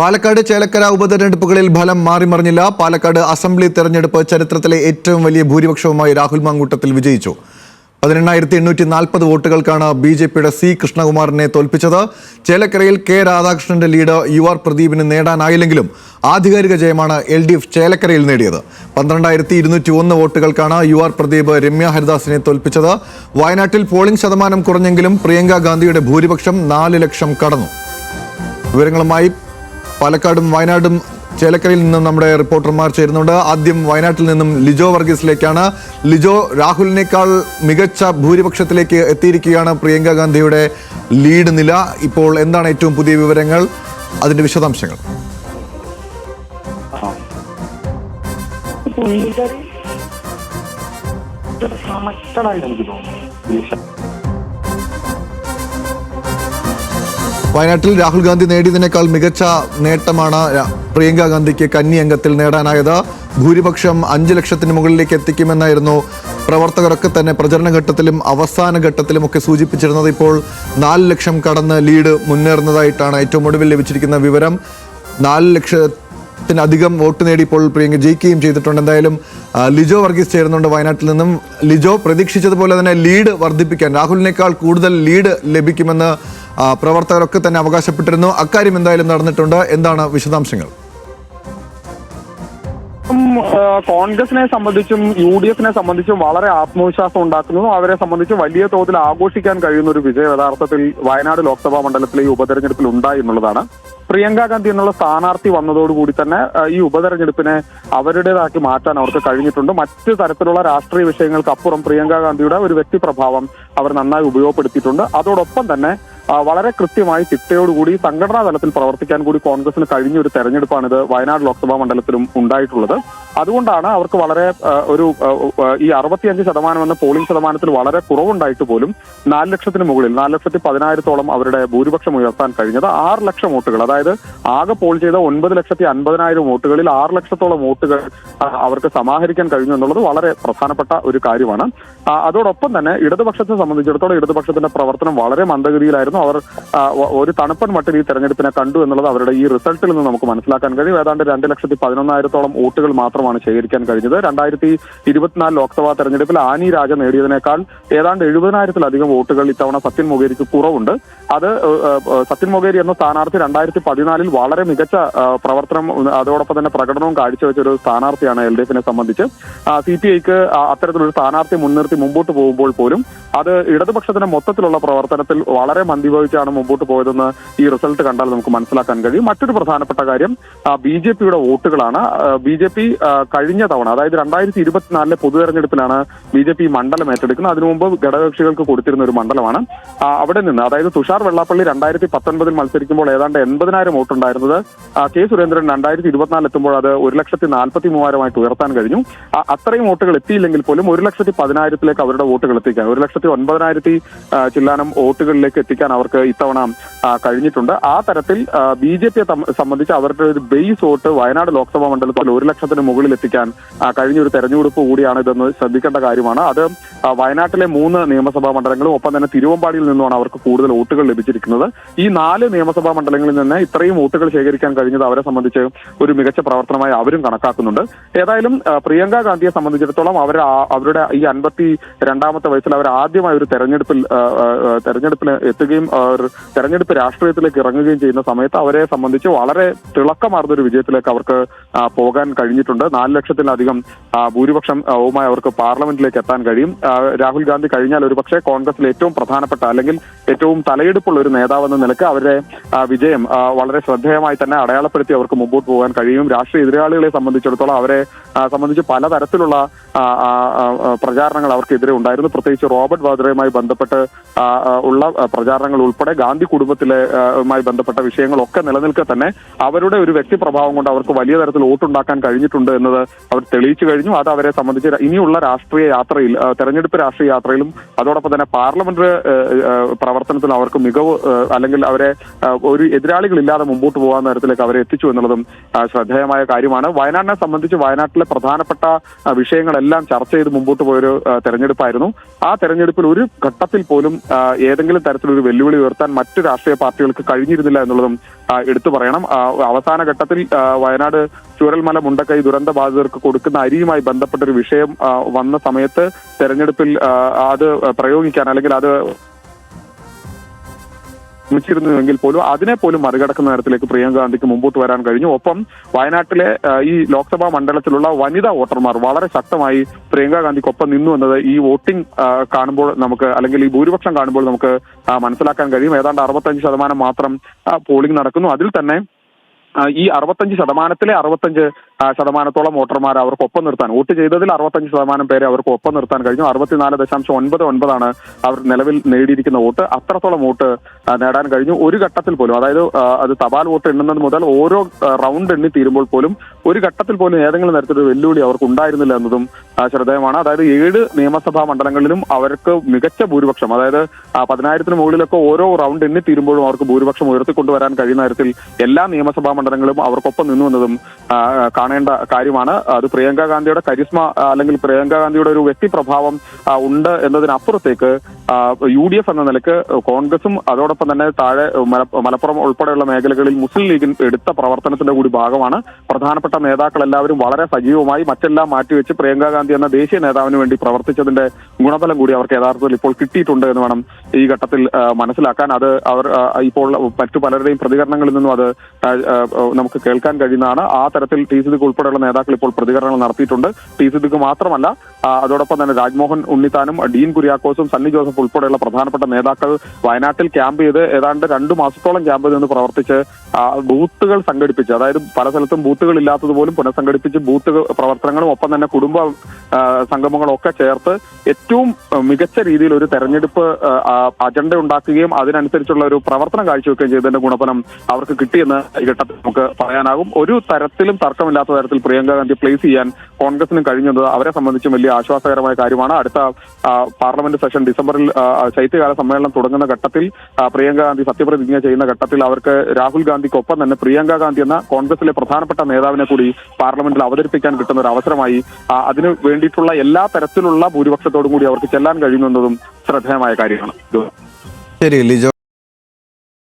പാലക്കാട് ചേലക്കര ഉപതെരഞ്ഞെടുപ്പുകളിൽ ഫലം മാറിമറിഞ്ഞില്ല പാലക്കാട് അസംബ്ലി തെരഞ്ഞെടുപ്പ് ചരിത്രത്തിലെ ഏറ്റവും വലിയ ഭൂരിപക്ഷവുമായി രാഹുൽ മാങ്കൂട്ടത്തിൽ വിജയിച്ചു. പതിനെണ്ണായിരത്തി എണ്ണൂറ്റി നാൽപ്പത് വോട്ടുകൾക്കാണ് ബി ജെ പിയുടെ സി കൃഷ്ണകുമാറിനെ തോൽപ്പിച്ചത്. ചേലക്കരയിൽ കെ രാധാകൃഷ്ണന്റെ ലീഡ് യു ആർ പ്രദീപിന് നേടാനായില്ലെങ്കിലും ആധികാരിക ജയമാണ് എൽ ഡി എഫ് ചേലക്കരയിൽ നേടിയത്. പന്ത്രണ്ടായിരത്തി ഇരുന്നൂറ്റി ഒന്ന് വോട്ടുകൾക്കാണ് യു ആർ പ്രദീപ് രമ്യ ഹരിദാസിനെ തോൽപ്പിച്ചത്. വയനാട്ടിൽ പോളിംഗ് ശതമാനം കുറഞ്ഞെങ്കിലും പ്രിയങ്ക ഗാന്ധിയുടെ ഭൂരിപക്ഷം നാല് ലക്ഷം കടന്നു. വിവരങ്ങളുമായി പാലക്കാടും വയനാടും ചേലക്കരയിൽ നിന്നും നമ്മുടെ റിപ്പോർട്ടർമാർ ചേരുന്നുണ്ട്. ആദ്യം വയനാട്ടിൽ നിന്നും ലിജോ വർഗീസിലേക്കാണ്. ലിജോ രാഹുലിനേക്കാൾ മികച്ച ഭൂരിപക്ഷത്തിലേക്ക് എത്തിയിരിക്കുകയാണ് പ്രിയങ്ക ഗാന്ധിയുടെ ലീഡ് നില. ഇപ്പോൾ എന്താണ് ഏറ്റവും പുതിയ വിവരങ്ങൾ? അതിന്റെ വിശദാംശങ്ങൾ. എനിക്ക് തോന്നുന്നു വയനാട്ടിൽ രാഹുൽ ഗാന്ധി നേടിയതിനേക്കാൾ മികച്ച നേട്ടമാണ് പ്രിയങ്ക ഗാന്ധിക്ക് കന്നി അംഗത്തിൽ നേടാനായത്. ഭൂരിപക്ഷം അഞ്ച് ലക്ഷത്തിന് മുകളിലേക്ക് എത്തിക്കുമെന്നായിരുന്നു പ്രവർത്തകരൊക്കെ തന്നെ പ്രചരണ ഘട്ടത്തിലും അവസാന ഘട്ടത്തിലും ഒക്കെ സൂചിപ്പിച്ചിരുന്നത്. ഇപ്പോൾ നാല് ലക്ഷം കടന്ന് ലീഡ് മുന്നേറുന്നതായിട്ടാണ് ഏറ്റവും ഒടുവിൽ ലഭിച്ചിരിക്കുന്ന വിവരം. നാല് ലക്ഷത്തിനധികം വോട്ട് നേടി ഇപ്പോൾ പ്രിയങ്ക ജയിക്കുകയും ചെയ്തിട്ടുണ്ട്. എന്തായാലും ലിജോ വർഗീസ് ചേരുന്നുണ്ട് വയനാട്ടിൽ നിന്നും. ലിജോ പ്രതീക്ഷിച്ചതുപോലെ തന്നെ ലീഡ് വർദ്ധിപ്പിക്കാൻ രാഹുലിനേക്കാൾ കൂടുതൽ ലീഡ് ലഭിക്കുമെന്ന് പ്രവർത്തകരൊക്കെ തന്നെ അവകാശപ്പെട്ടിരുന്നു. അക്കാര്യം എന്തായാലും നടന്നിട്ടുണ്ട്. എന്താണ് വിശദാംശങ്ങൾ? കോൺഗ്രസിനെ സംബന്ധിച്ചും യു ഡി എഫിനെ സംബന്ധിച്ചും വളരെ ആത്മവിശ്വാസം ഉണ്ടാക്കുന്നതും അവരെ സംബന്ധിച്ച് വലിയ തോതിൽ ആഘോഷിക്കാൻ കഴിയുന്ന ഒരു വിജയം യഥാർത്ഥത്തിൽ വയനാട് ലോക്സഭാ മണ്ഡലത്തിലെ ഈ ഉപതെരഞ്ഞെടുപ്പിൽ ഉണ്ടായി എന്നുള്ളതാണ്. പ്രിയങ്ക ഗാന്ധി എന്നുള്ള സ്ഥാനാർത്ഥി വന്നതോടുകൂടി തന്നെ ഈ ഉപതെരഞ്ഞെടുപ്പിനെ അവരുടേതാക്കി മാറ്റാൻ അവർക്ക് കഴിഞ്ഞിട്ടുണ്ട്. മറ്റ് തരത്തിലുള്ള രാഷ്ട്രീയ വിഷയങ്ങൾക്ക് അപ്പുറം പ്രിയങ്ക ഗാന്ധിയുടെ ഒരു വ്യക്തിപ്രഭാവം അവർ നന്നായി ഉപയോഗപ്പെടുത്തിയിട്ടുണ്ട്. അതോടൊപ്പം തന്നെ വളരെ കൃത്യമായി ചിട്ടയോടുകൂടി സംഘടനാ തലത്തിൽ പ്രവർത്തിക്കാൻ കൂടി കോൺഗ്രസിന് കഴിഞ്ഞ ഒരു തെരഞ്ഞെടുപ്പാണിത് വയനാട് ലോക്സഭാ മണ്ഡലത്തിലും ഉണ്ടായിട്ടുള്ളത്. അതുകൊണ്ടാണ് അവർക്ക് വളരെ ഒരു ഈ അറുപത്തിയഞ്ച് ശതമാനം എന്ന പോളിംഗ് ശതമാനത്തിൽ വളരെ കുറവുണ്ടായിട്ട് പോലും നാല് ലക്ഷത്തിന് മുകളിൽ നാല് ലക്ഷത്തി പതിനായിരത്തോളം അവരുടെ ഭൂരിപക്ഷം ഉയർത്താൻ കഴിഞ്ഞത് ആറ് ലക്ഷം വോട്ടുകൾ. അതായത് ആകെ പോൾ ചെയ്ത ഒൻപത് ലക്ഷത്തി അൻപതിനായിരം വോട്ടുകളിൽ ആറ് ലക്ഷത്തോളം വോട്ടുകൾ അവർക്ക് സമാഹരിക്കാൻ കഴിഞ്ഞു എന്നുള്ളത് വളരെ പ്രധാനപ്പെട്ട ഒരു കാര്യമാണ്. അതോടൊപ്പം തന്നെ ഇടതുപക്ഷത്തെ സംബന്ധിച്ചിടത്തോളം ഇടതുപക്ഷത്തിന്റെ പ്രവർത്തനം വളരെ മന്ദഗതിയിലായിരുന്നു. അവർ ഒരു തണുപ്പൻ മട്ടിൽ ഈ തെരഞ്ഞെടുപ്പിനെ കണ്ടു എന്നുള്ളത് അവരുടെ ഈ റിസൾട്ടിൽ നിന്ന് നമുക്ക് മനസ്സിലാക്കാൻ കഴിയും. ഏതാണ്ട് രണ്ട് ലക്ഷത്തി പതിനൊന്നായിരത്തോളം വോട്ടുകൾ മാത്രമാണ് ശേഖരിക്കാൻ കഴിഞ്ഞത്. രണ്ടായിരത്തി ഇരുപത്തിനാല് ലോക്സഭാ തെരഞ്ഞെടുപ്പിൽ ആനി രാജ നേടിയതിനേക്കാൾ ഏതാണ്ട് എഴുപതിനായിരത്തിലധികം വോട്ടുകൾ ഇത്തവണ സത്യൻ മൊഗേരിക്ക് കുറവുണ്ട്. അത് സത്യൻ മൊഗേരി എന്ന സ്ഥാനാർത്ഥി രണ്ടായിരത്തി പതിനാലിൽ വളരെ മികച്ച പ്രവർത്തനം അതോടൊപ്പം തന്നെ പ്രകടനവും കാഴ്ചവെച്ച ഒരു സ്ഥാനാർത്ഥിയാണ് എൽ ഡി എഫിനെ സംബന്ധിച്ച്. സി പി ഐക്ക് അത്തരത്തിലൊരു സ്ഥാനാർത്ഥി മുൻനിർത്തി മുമ്പോട്ട് പോകുമ്പോൾ പോലും അത് ഇടതുപക്ഷത്തിന്റെ മൊത്തത്തിലുള്ള പ്രവർത്തനത്തിൽ വളരെ മന്ദിഭവിച്ചാണ് മുമ്പോട്ട് പോയതെന്ന് ഈ റിസൾട്ട് കണ്ടാൽ നമുക്ക് മനസ്സിലാക്കാൻ കഴിയും. മറ്റൊരു പ്രധാനപ്പെട്ട കാര്യം ബി ജെ പിയുടെ വോട്ടുകളാണ്. ബി ജെ പി കഴിഞ്ഞ തവണ അതായത് രണ്ടായിരത്തി ഇരുപത്തിനാലിലെ പൊതു തെരഞ്ഞെടുപ്പിലാണ് ബി ജെ പി മണ്ഡലം ഏറ്റെടുക്കുന്നത്. അതിനു മുമ്പ് ഘടകകക്ഷികൾക്ക് കൊടുത്തിരുന്ന ഒരു മണ്ഡലമാണ്. അവിടെ നിന്ന് അതായത് തുഷാർ വെള്ളാപ്പള്ളി രണ്ടായിരത്തി പത്തൊൻപതിൽ മത്സരിക്കുമ്പോൾ ഏതാണ്ട് എൺപതിനായിരം വോട്ടുണ്ടായിരുന്നത്. കെ സുരേന്ദ്രൻ രണ്ടായിരത്തി ഇരുപത്തിനാലിൽ എത്തുമ്പോൾ അത് ഒരു ലക്ഷത്തി നാൽപ്പത്തി മൂവായിരമായിട്ട് ഉയർത്താൻ കഴിഞ്ഞു. അത്രയും വോട്ടുകൾ എത്തിയില്ലെങ്കിൽ പോലും ഒരു ലക്ഷത്തി പതിനായിരത്തിലേക്ക് അവരുടെ വോട്ടുകൾ എത്തിക്കാൻ ഒരു ലക്ഷത്തി ഒൻപതിനായിരത്തി ചില്ലാനം വോട്ടുകളിലേക്ക് എത്തിക്കാൻ അവർക്ക് ഇത്തവണ കഴിഞ്ഞിട്ടുണ്ട്. ആ തരത്തിൽ ബി ജെ പിയെ സംബന്ധിച്ച് അവരുടെ ഒരു ബേസ് വോട്ട് വയനാട് ലോക്സഭാ മണ്ഡലത്തിൽ ഒരു ലക്ഷത്തിന് മുകളിൽ എത്തിക്കാൻ കഴിഞ്ഞ ഒരു തെരഞ്ഞെടുപ്പ് കൂടിയാണ് ഇതെന്ന് ശ്രദ്ധിക്കേണ്ട കാര്യമാണ്. അത് വയനാട്ടിലെ മൂന്ന് നിയമസഭാ മണ്ഡലങ്ങളും ഒപ്പം തന്നെ തിരുവമ്പാടിയിൽ നിന്നുമാണ് അവർക്ക് കൂടുതൽ വോട്ടുകൾ ലഭിച്ചിരിക്കുന്നത്. ഈ നാല് നിയമസഭാ മണ്ഡലങ്ങളിൽ നിന്ന് ഇത്രയും വോട്ടുകൾ ശേഖരിക്കാൻ കഴിഞ്ഞത് അവരെ സംബന്ധിച്ച് ഒരു മികച്ച പ്രവർത്തനമായി അവരും കണക്കാക്കുന്നുണ്ട്. ഏതായാലും പ്രിയങ്ക ഗാന്ധിയെ സംബന്ധിച്ചിടത്തോളം അവർ അവരുടെ ഈ അൻപത്തി രണ്ടാമത്തെ വയസ്സിൽ അവർ ആദ്യമായി ഒരു തെരഞ്ഞെടുപ്പിൽ തെരഞ്ഞെടുപ്പിൽ എത്തുകയും തെരഞ്ഞെടുപ്പ് രാഷ്ട്രീയത്തിലേക്ക് ഇറങ്ങുകയും ചെയ്യുന്ന സമയത്ത് അവരെ സംബന്ധിച്ച് വളരെ തിളക്കമാർന്ന ഒരു വിജയത്തിലേക്ക് അവർക്ക് പോകാൻ കഴിഞ്ഞിട്ടുണ്ട്. നാല് ലക്ഷത്തിലധികം ഭൂരിപക്ഷം വുമായി അവർക്ക് പാർലമെന്റിലേക്ക് എത്താൻ കഴിയും. രാഹുൽ ഗാന്ധി കഴിഞ്ഞാൽ ഒരുപക്ഷെ കോൺഗ്രസിൽ ഏറ്റവും പ്രധാനപ്പെട്ട അല്ലെങ്കിൽ ഏറ്റവും തലയെടുപ്പുള്ള ഒരു നേതാവെന്ന നിലയ്ക്ക് അവരുടെ വിജയം വളരെ ശ്രദ്ധേയമായി തന്നെ അടയാളപ്പെടുത്തി അവർക്ക് മുമ്പോട്ട് പോകാൻ കഴിയും. രാഷ്ട്രീയ എതിരാളികളെ സംബന്ധിച്ചിടത്തോളം അവരെ സംബന്ധിച്ച് പലതരത്തിലുള്ള പ്രചാരണങ്ങൾ അവർക്കെതിരെ ഉണ്ടായിരുന്നു. പ്രത്യേകിച്ച് റോബർട്ട് വാദ്രയുമായി ബന്ധപ്പെട്ട് ഉള്ള പ്രചാരണങ്ങൾ ഉൾപ്പെടെ ഗാന്ധി കുടുംബത്തിലെ മായി ബന്ധപ്പെട്ട വിഷയങ്ങളൊക്കെ നിലനിൽക്കെ തന്നെ അവരുടെ ഒരു വ്യക്തി പ്രഭാവം കൊണ്ട് അവർക്ക് വലിയ തരത്തിൽ വോട്ടുണ്ടാക്കാൻ കഴിഞ്ഞിട്ടുണ്ട് എന്നത് അവർ തെളിയിച്ചു കഴിഞ്ഞു. അത് അവരെ സംബന്ധിച്ച് ഇനിയുള്ള രാഷ്ട്രീയ യാത്രയിൽ തെരഞ്ഞെടുപ്പ് രാഷ്ട്രീയ യാത്രയിലും അതോടൊപ്പം തന്നെ പാർലമെന്റ് പ്രവർത്തനത്തിലും അവർക്ക് മികവ് അല്ലെങ്കിൽ അവരെ ഒരു എതിരാളികളില്ലാതെ മുമ്പോട്ട് പോകാൻ തരത്തിലേക്ക് അവരെ എത്തിച്ചു എന്നുള്ളതും ശ്രദ്ധേയമായ കാര്യമാണ്. വയനാടിനെ സംബന്ധിച്ച് വയനാട്ടിലെ പ്രധാനപ്പെട്ട വിഷയങ്ങളെല്ലാം ചർച്ച ചെയ്ത് മുമ്പോട്ട് പോയൊരു തെരഞ്ഞെടുപ്പായിരുന്നു. ആ തെരഞ്ഞെടുപ്പിൽ ഒരു ഘട്ടത്തിൽ പോലും ഏതെങ്കിലും തരത്തിലൊരു വെല്ലുവിളി ഉയർത്താൻ മറ്റു രാഷ്ട്രീയ പാർട്ടികൾക്ക് കഴിഞ്ഞിരുന്നില്ല എന്നുള്ളതും എടുത്തു പറയണം. അവസാന ഘട്ടത്തിൽ വയനാട് ചുരൽമല മുണ്ടക്കൈ ദുരന്ത ബാധിതർക്ക് കൊടുക്കുന്ന അരിയുമായി ബന്ധപ്പെട്ട ഒരു വിഷയം വന്ന സമയത്ത് തെരഞ്ഞെടുപ്പിൽ അത് പ്രയോഗിക്കാൻ അല്ലെങ്കിൽ അത് ശ്രമിച്ചിരുന്നുവെങ്കിൽ പോലും അതിനെ പോലും മറികടക്കുന്ന തരത്തിലേക്ക് പ്രിയങ്ക ഗാന്ധിക്ക് മുമ്പോട്ട് വരാൻ കഴിഞ്ഞു. ഒപ്പം വയനാട്ടിലെ ഈ ലോക്സഭാ മണ്ഡലത്തിലുള്ള വനിതാ വോട്ടർമാർ വളരെ ശക്തമായി പ്രിയങ്ക ഗാന്ധിക്കൊപ്പം നിന്നു എന്നത് ഈ വോട്ടിംഗ് കാണുമ്പോൾ നമുക്ക് അല്ലെങ്കിൽ ഈ ഭൂരിപക്ഷം കാണുമ്പോൾ നമുക്ക് മനസ്സിലാക്കാൻ കഴിയും. ഏതാണ്ട് അറുപത്തഞ്ച് ശതമാനം മാത്രം പോളിംഗ് നടക്കുന്നു. അതിൽ തന്നെ ഈ അറുപത്തഞ്ച് ശതമാനത്തിലെ അറുപത്തഞ്ച് ശതമാനത്തോളം വോട്ടർമാർ അവർക്ക് ഒപ്പം നിർത്താൻ. വോട്ട് ചെയ്തതിൽ അറുപത്തഞ്ച് ശതമാനം പേരെ അവർക്ക് ഒപ്പം നിർത്താൻ കഴിഞ്ഞു. അറുപത്തിനാല് ദശാംശം ഒൻപത് ഒൻപതാണ് അവർ നിലവിൽ നേടിയിരിക്കുന്ന വോട്ട്. അത്രത്തോളം വോട്ട് നേടാൻ കഴിഞ്ഞു. ഒരു ഘട്ടത്തിൽ പോലും അതായത് അത് തപാൽ വോട്ട് എണ്ണുന്നത് മുതൽ ഓരോ റൗണ്ട് എണ്ണി തീരുമ്പോൾ പോലും ഒരു ഘട്ടത്തിൽ പോലും ഏതെങ്കിലും തരത്തിലൊരു വെല്ലുവിളി അവർക്ക് ഉണ്ടായിരുന്നില്ല എന്നതും ശ്രദ്ധേയമാണ്. അതായത് ഏഴ് നിയമസഭാ മണ്ഡലങ്ങളിലും അവർക്ക് മികച്ച ഭൂരിപക്ഷം അതായത് പതിനായിരത്തിന് മുകളിലൊക്കെ ഓരോ റൗണ്ട് എണ്ണി തീരുമ്പോഴും അവർക്ക് ഭൂരിപക്ഷം ഉയർത്തിക്കൊണ്ടുവരാൻ കഴിയുന്ന തരത്തിൽ എല്ലാ നിയമസഭാ മണ്ഡലങ്ങളും അവർക്കൊപ്പം നിന്നു എന്നതും കാണേണ്ട കാര്യമാണ്. അത് പ്രിയങ്ക ഗാന്ധിയുടെ കരിസ്മ അല്ലെങ്കിൽ പ്രിയങ്ക ഗാന്ധിയുടെ ഒരു വ്യക്തി പ്രഭാവം ഉണ്ട് എന്നതിനപ്പുറത്തേക്ക് യു ഡി എഫ് എന്ന നിലയ്ക്ക് കോൺഗ്രസും അതോടൊപ്പം തന്നെ താഴെ മലപ്പുറം ഉൾപ്പെടെയുള്ള മേഖലകളിൽ മുസ്ലിം ലീഗിൽ എടുത്ത പ്രവർത്തനത്തിന്റെ കൂടി ഭാഗമാണ്. പ്രധാനപ്പെട്ട നേതാക്കൾ എല്ലാവരും വളരെ സജീവമായി മറ്റെല്ലാം മാറ്റിവെച്ച് പ്രിയങ്ക ഗാന്ധി എന്ന ദേശീയ നേതാവിന് വേണ്ടി പ്രവർത്തിച്ചതിന്റെ ഗുണഫലം കൂടി അവർക്ക് യഥാർത്ഥത്തിൽ ഇപ്പോൾ കിട്ടിയിട്ടുണ്ട് എന്ന് വേണം ഈ ഘട്ടത്തിൽ മനസ്സിലാക്കാൻ. അത് അവർ ഇപ്പോൾ മറ്റു പലരുടെയും പ്രതികരണങ്ങളിൽ നിന്നും അത് നമുക്ക് കേൾക്കാൻ കഴിയുന്നതാണ്. ആ തരത്തിൽ ടി സിദ്ദിഖ് ഉൾപ്പെടെയുള്ള നേതാക്കൾ ഇപ്പോൾ പ്രതികരണങ്ങൾ നടത്തിയിട്ടുണ്ട്. ടി സിദ്ദിഖ് മാത്രമല്ല അതോടൊപ്പം തന്നെ രാജ്മോഹൻ ഉണ്ണിത്താനും ഡീൻ കുര്യാക്കോസും സണ്ണി ജോസഫ് ഉൾപ്പെടെയുള്ള പ്രധാനപ്പെട്ട നേതാക്കൾ വയനാട്ടിൽ ക്യാമ്പ് ചെയ്ത് ഏതാണ്ട് രണ്ടു മാസത്തോളം ക്യാമ്പ് നിന്ന് പ്രവർത്തിച്ച് ബൂത്തുകൾ സംഘടിപ്പിച്ച് അതായത് പല സ്ഥലത്തും ബൂത്തുകൾ ഇല്ലാത്തതുപോലും പുനഃസംഘടിപ്പിച്ച് ബൂത്ത് പ്രവർത്തനങ്ങളും ഒപ്പം തന്നെ കുടുംബ സംഗമങ്ങളൊക്കെ ചേർത്ത് ഏറ്റവും മികച്ച രീതിയിൽ ഒരു തെരഞ്ഞെടുപ്പ് അജണ്ട ഉണ്ടാക്കുകയും അതിനനുസരിച്ചുള്ള ഒരു പ്രവർത്തനം കാഴ്ചവെക്കുകയും ചെയ്തതിന്റെ ഗുണഫലം അവർക്ക് കിട്ടിയെന്ന് ഈ ഘട്ടത്തിൽ നമുക്ക് പറയാനാകും. ഒരു തരത്തിലും തർക്കമില്ലാത്ത തരത്തിൽ പ്രിയങ്ക ഗാന്ധി പ്ലേസ് ചെയ്യാൻ കോൺഗ്രസിനും കഴിഞ്ഞത് അവരെ സംബന്ധിച്ചും വലിയ ആശ്വാസകരമായ കാര്യമാണ്. അടുത്ത പാർലമെന്റ് സെഷൻ ഡിസംബറിൽ ശൈത്യകാല സമ്മേളനം തുടങ്ങുന്ന ഘട്ടത്തിൽ പ്രിയങ്ക ഗാന്ധി സത്യപ്രതിജ്ഞ ചെയ്യുന്ന ഘട്ടത്തിൽ അവർക്ക് രാഹുൽ ഗാന്ധിക്കൊപ്പം തന്നെ പ്രിയങ്ക ഗാന്ധി എന്ന കോൺഗ്രസിലെ പ്രധാനപ്പെട്ട നേതാവിനെ കൂടി പാർലമെന്റിൽ അവതരിപ്പിക്കാൻ കിട്ടുന്ന ഒരു അവസരമായി അതിന് വേണ്ടിയിട്ടുള്ള എല്ലാ തരത്തിലുള്ള ഭൂരിപക്ഷത്തോടും കൂടി അവർക്ക് ചെല്ലാൻ കഴിയുമെന്നതും ശ്രദ്ധേയമായ കാര്യമാണ്. ശരി ലിജോ.